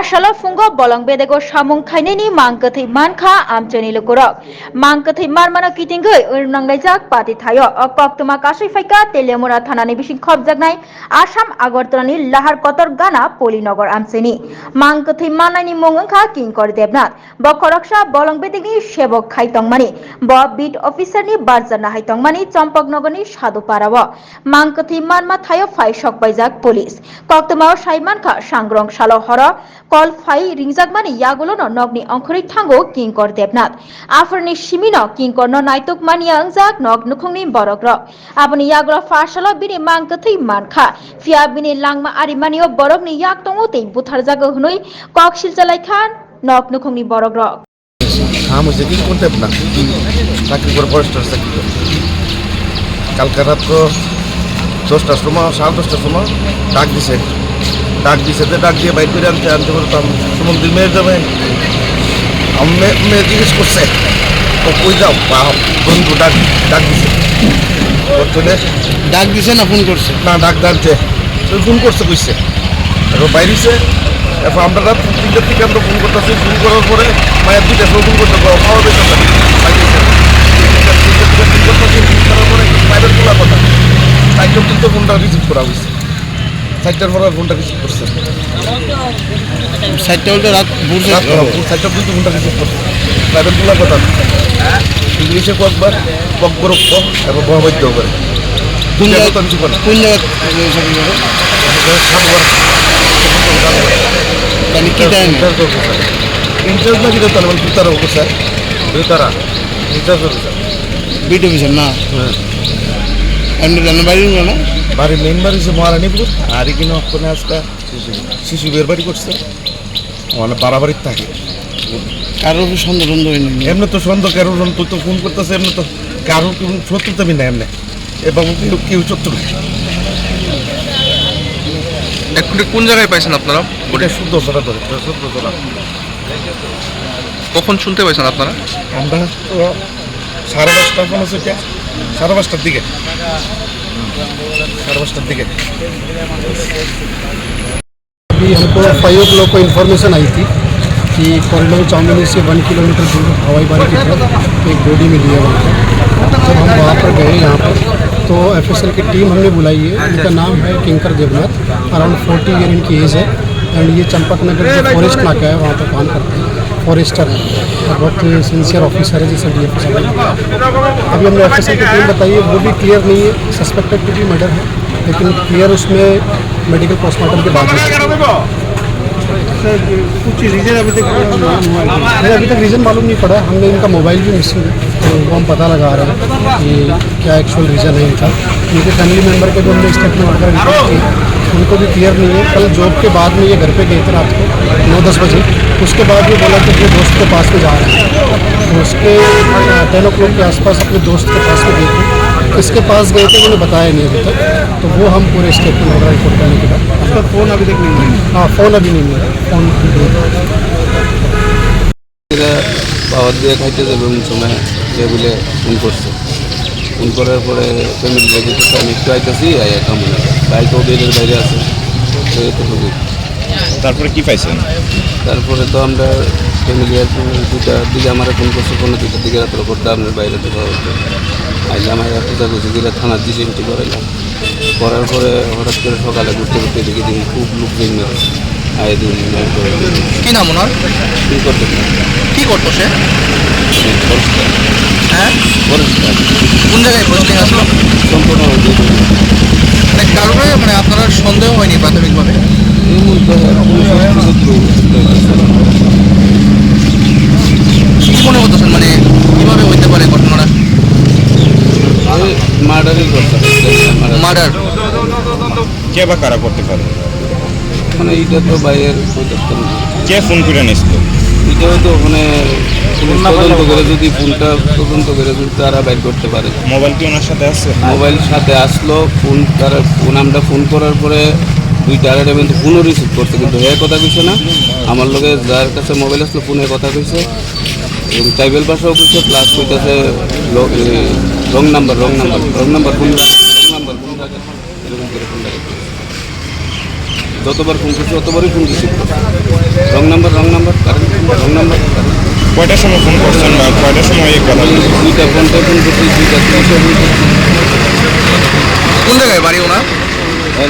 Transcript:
Fashala fungo bolong bedego samung khaineni mangkathai mankha amchani lukurok mangkathai marmana kitingoi urnaंगलाइजाक पाति थायो अकपक तुमा कासै फाइका तेलियामुरा थानानि बिसिं खबजागनाय आसाम आगरतलानि लाहार Qatar गाना पलिनगर आमचेनि मांकथै मानायनि मुं ओंखा किंकर देबनाथ बखरकसा bolong bedegni sebok खाइतंमानि ब बिट अफिसारनि बारजाना हाइतंमानि चम्पकनगरनि सादुपाराव मांकथै मानमा थायो फाइ सकबाइजाक पुलिस कक्तमाव साइमानखा सांग्रं सालो કોલફાઈ રિંઝાગમાની યાગોલોનો નોગની અંખુરી ઠાંગો કિંકર દેવનાથ આફરની શિમીનો કિંકરનો નાયતુકમાન યાંગજાક નોગ નુખુંગની બરગ્ર આપની યાગલો ફાશલો બિને માંગ થઈ માનખા ફિયા બિને લાંગમાં આરીમાનીઓ બરગની યાગ તોંગો તે બુથાર જાગ હનુઈ કોકશિલ ચલાઈ ખાન નોગ નુખુંગની બરગ્ર হাম হয়েছে কি কোন টাইপ না চাকরি করে ফরেস্টার চাকরি করে কালকে রাত্র দশটার সময় সাড়ে দশটার সময় ডাক দিছে ডাক দিছে ডাক দিয়ে বাইক করে আনতে আনতে বলতাম সুমন্দির মেয়ের যাবে। মেয়ে জিজ্ঞেস করছে তো কই যাও? বা বন্ধু ডাক ডাক দিছে। চলে। ডাক দিছে না ফোন করছে? না ডাক ডাকছে। তো ফোন করছে কইছে। এরপর বাইরেছে এরপর আমরা রাত তিনটার থেকে আমরা ফোন করতেছি। ফোন করার পরে মায়ের দুইটা সময় ফোন করতে খাওয়া বেতন মায়ের তোলা কথা। চারটার কিন্তু ফোনটা রিসিভ করা হয়েছে চারটার পরে ফোনটা রিসিভ করছে। সাইডটা উল্টে রাত বুঝছে চারটা। কিন্তু ফোনটা রিসিভ করছে। প্রাইভেট তোলা কথা। ইংলিশে কয়েকবার কক গরব ক এবং বহাবাদ্য করে কোন জায়গা জায়গা কিছু কোন কি না ইন্টারেস্ট নাকি দেতার দুতারা অফিসার। দুতারা। ইন্টারেস্ট অফিসার বিট অফিসার না? এমনি জানেন বাড়ি না? বাড়ি মেইন বাড়ি হচ্ছে মহারানীপুর আর এখানে ওখানে আজকে শিশু বিয়ের বাড়ি করছে। মানে বাড়াবাড়ির থাকে কারোর সন্দেহ বন্ধ হয়নি। এমনি তো সন্দেহ কারোর তুই তো ফোন করতেছে এমনি তো কারোর কেউ শত্রু তুমি না এমনি। এ বাবু কেউ কেউ শত্রু এখন কোন জায়গায় পাইছেন আপনারা? ওটা শুদ্ধ ধরা ধরে শুদ্ধ ধরা কখন শুনতে পাইছেন আপনারা? আমরা তো সাড়ে পাঁচটা আছে সাড়ে পাঁচটার দিকে। अभी हमको ओ लोग को इन्फॉर्मेशन आई थी कि कॉरिडोर चांदनी से वन किलोमीटर दूर हवाई बारी की तरफ़ एक बॉडी मिली है वहाँ पर जब हम वहाँ पर गए यहाँ पर तो एफएसएल की टीम हमने बुलाई है। उनका नाम है Kinkar Debnath around forty year इनकी एज है। एंड ये चंपक नगर फॉरेस्ट नाका है, वहाँ पर काम करते हैं। फॉरेस्टर है और बहुत सिंसियर ऑफिसर है जैसे डी एफ़ साहब अभी हमने एफ़ की टीम बताई है वो भी क्लियर नहीं है सस्पेक्टेड टू भी मर्डर है लेकिन क्लियर उसमें मेडिकल पोस्टमार्टम के बाद। कुछ रीजन अभी तक अभी तक रीज़न मालूम नहीं पड़ा। हमने इनका मोबाइल भी मिसिंग है तो वो हम पता लगा रहे हैं कि क्या एक्चुअल रीज़न है इनका। इनके फैमिली मेंबर के जो हमने स्टेटमेंट वगैरह किए उनको भी क्लियर नहीं है। कल जॉब के बाद में ये घर पे गए थे रात को नौ दस बजे। उसके बाद ये बोला कि अपने दोस्त के पास में जा रहे हैं। तो उसके टेन ओ क्लॉक के आसपास अपने दोस्त के पास में गए थे। किसके पास गए थे उन्हें बताया नहीं अभी तक। तो वो हम पूरे स्टेप में होगा रिपोर्ट करने के बाद उसका फ़ोन अभी तक नहीं मिला? हाँ फ़ोन अभी नहीं मिला। फ़ोन बाबा देखा जब समय जब उनको ফোন করার পরে ফ্যামিলি রেখে আমি একটু আইতেছি আই কেমন বাইক বেডের বাইরে আছে। এতটুকু তারপরে কি পাইছেন? তারপরে তো আমরা ফ্যামিলি দুটা দিকে আমার ফোন করছে কোনো দুটার দিকে রাত্র করতে আপনার বাইরে দেখা হচ্ছে। আইলে আমার একটা করছি দিলে থানার ডিসিএমটি করাইলাম। করার পরে হঠাৎ করে সকালে ঘুরতে ঘুরতে দেখি দেখি খুব লোক দিন মেরে। আয় দিন কি নাম ওনার? কি করতে? কি করতো সে? হ্যাঁ? কোন জায়গায় পোস্টিং আসলো? সম্পূর্ণ মানে কারণে মানে আপনার সন্দেহ হয়নি প্রাথমিকভাবে? কি মনে করতেছেন মানে কীভাবে হইতে পারে ঘটনাটা? মার্ডারই করতে মার্ডার? কে বা কারা করতে পারে? মানে এইটা তো বাইরের কে ফোন করে নিছিল? এটা হয়তো ওখানে তদন্ত করে যদি ফোনটা তদন্ত করে যদি তারা বাইর করতে পারে। মোবাইল কি ওনার সাথে আছে? মোবাইল সাথে আসলো ফোন তারা ফোন আমরা ফোন করার পরে দুইটা আড়াইটা পর্যন্ত ফোনও রিসিভ করছে কিন্তু হ্যাঁ কথা কইছে না। আমার লগে যার কাছে মোবাইল আসলো ফোনে কথা কইছে। এবং ট্রাইবেল ভাষাও কইছে প্লাস কইতেছে wrong number wrong number wrong number phone wrong number phone এরকম করে ফোন যতবার ফোন করছে ততবারই ফোন রিসিভ করছে। Wrong number wrong number wrong number কয়টার সময় ফোন করছেন বা কয়টার সময় এই কথা? দুইটা ফোনটা ফোন করছি দুইটা তিনশো ফোন করছি কোন জায়গায় বাড়ি ওনার আর